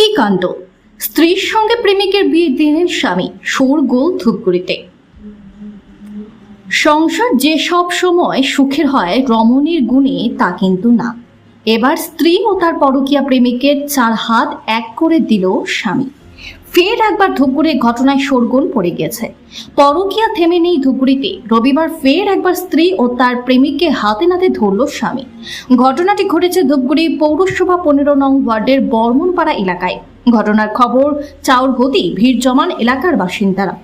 কি কাণ্ড স্ত্রীর সঙ্গে প্রেমিকের বিয়ে দিলেন স্বামী, সোর গোল ধূপগুড়িতে। সংসার যে সব সময় সুখের হয়, রমণীর গুণে তা কিন্তু না। এবার স্ত্রী ও তার পরকীয়া প্রেমিকের চার হাত এক করে দিল স্বামী। ফের একবার ধূপগুড়ির ঘটনায় শোরগোল পড়ে গেছে। পরকিয়া থেমে নেই ধূপগুড়িতে। রবিবার ফের একবার স্ত্রী ও তার প্রেমিককে হাতে নাতে ধরল স্বামী। ঘটনাটি ঘটেছে ধুপগুড়ি পৌরসভা পনেরো নং ওয়ার্ডের বর্মনপাড়া এলাকায়। ঘটনার খবর চাউর হতেই ভিড় জমান এলাকার বাসিন্দারা।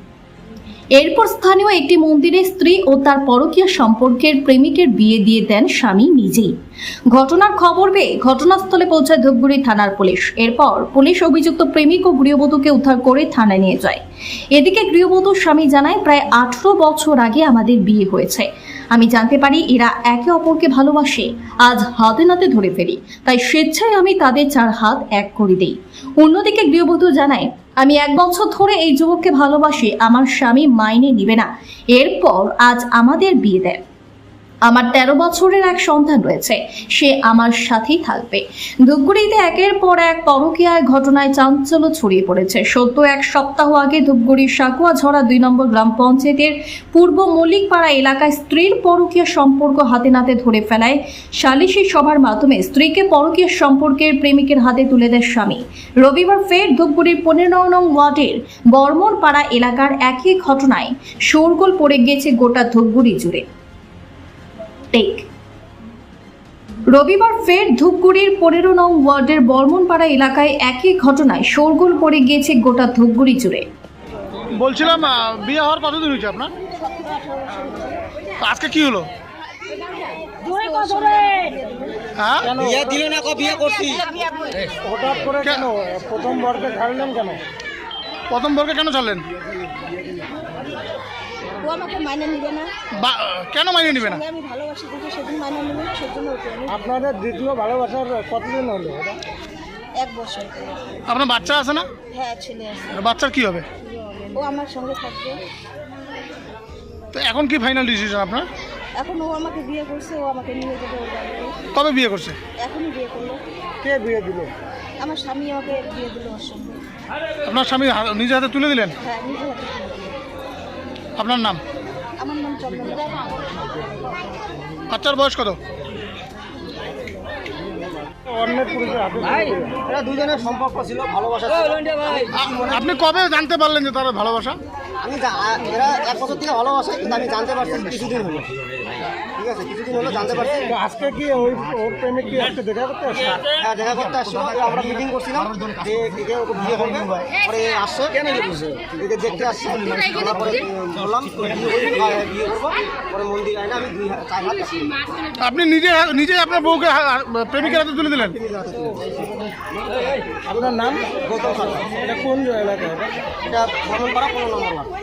এরপর স্থানীয় একটি মন্দিরে স্ত্রী ও তার পরকীয় সম্পর্কের প্রেমিকের বিয়ে দিয়ে দেন স্বামী নিজেই। ঘটনার খবর পেয়ে ঘটনাস্থলে পৌঁছায় ধূপগুড়ি থানার পুলিশ। এরপর পুলিশ অভিযুক্ত প্রেমিক ও গৃহবধূকে উদ্ধার করে থানায় নিয়ে যায়। এদিকে গৃহবধূর স্বামী জানায়, প্রায় আঠারো বছর আগে আমাদের বিয়ে হয়েছে। আমি জানতে পারি এরা একে অপরকে ভালোবাসে। আজ হাতে নাতে ধরে ফেলি। তাই স্বেচ্ছায় আমি তাদের চার হাত এক করে দেই। অন্যদিকে গৃহবধূ জানায়, আমি এক বছর ধরে এই যুবককে ভালোবাসি। আমার স্বামী মাইনে নিবে না। এরপর আজ আমাদের বিয়ে দেয়। আমার তেরো বছরের এক সন্তান রয়েছে। সে আমার সাথেই থাকবে। ধূপগুড়িতে একের পর এক পরকীয়ায় ঘটনায় চাঞ্চল্য ছড়িয়ে পড়েছে। সত্য এক সপ্তাহ আগে ধূপগুড়ির সাকুয়াঝরা দুই নম্বর গ্রাম পঞ্চায়েতের পূর্ব মল্লিকপাড়া এলাকায় স্ত্রীর পরকীয়া সম্পর্ক হাতে নাতে ধরে ফেলায় সালিশি সভার মাধ্যমে স্ত্রীকে পরকীয়া সম্পর্কের প্রেমিকের হাতে তুলে দেয় স্বামী। রবিবার ফের ধূপগুড়ির পনেরো নং ওয়ার্ডের বর্মনপাড়া এলাকার একই ঘটনায় শোরগোল পড়ে গিয়েছে গোটা ধূপগুড়ি জুড়ে। টেক রবিবার ফের ধূপগুড়ির পনেরো নং ওয়ার্ডের বর্মনপাড়া এলাকায় একই ঘটনায় শোরগোল পড়ে গিয়েছে গোটা ধূপগুড়ি জুড়ে। বলছিলাম বিয়ে হওয়ার কতদিন হয়েছে আপনার? আজকে কি হলো? হ্যাঁ? বিয়ে দিল না বিয়ে করছি। হঠাৎ করে কেন? প্রথম বর্গে ছাড়লেন কেন? প্রথম বর্গে কেন ছাড়লেন? ও আমাকে মাইনে নিবে না। বা- কেন মাইনে নেবে না? আমি ভালোবাসি সেদিন মাইনে নেবে সেজন্য ওকে আমি আপনাদের দ্বিতীয় ভালোবাসার কতদিন হলো এটা? এক বছর। আপনার বাচ্চা আছে না? হ্যাঁ ছেলে আছে। বাচ্চার কি হবে? ও আমার সঙ্গে থাকবে। তো এখন কি ফাইনাল ডিসিশন আপনার? এখন ও আমাকে বিয়ে করছে ও আমাকে নিয়ে যাবে ওর বাড়িতে কবে বিয়ে করছে? এখনই বিয়ে করল। কে বিয়ে দিল? আমার স্বামী আমাকে বিয়ে দিল ওর সঙ্গে। আপনার স্বামী নিজে হাতে তুলে দিলেন? হ্যাঁ নিজে হাতে তুলে। আপনার নাম? আমার নাম বাচ্চার বয়স কত? আপনি কবে জানতে পারলেন যে তারা ভালোবাসা? আমি এরা এক বছর থেকে ভালোবাসে কিন্তু আমি জানতে পারছি কিছুদিন হলো। ঠিক আছে কিছুদিন হলো জানতে পারছি। আজকে কি ওই ওর প্রেমিক কি আজকে দেখা করতে আসছে? হ্যাঁ দেখা করতে আসছিল আমরা মিটিং করছিলাম। যে একে ওকে বিয়ে করবে পরে আসছে। কেন একে দেখতে আসছে। পরে বললাম বিয়ে করব, পরে মন্দির আইনা আমি দুই চার হাত আপনি নিজে নিজে আপনার বউকে প্রেমিকের হাতে তুলে দিলেন? আপনার নাম? গৌতম সরকার। এটা কোন এলাকা এটা? ভ্রমণ করা পনেরো নম্বর what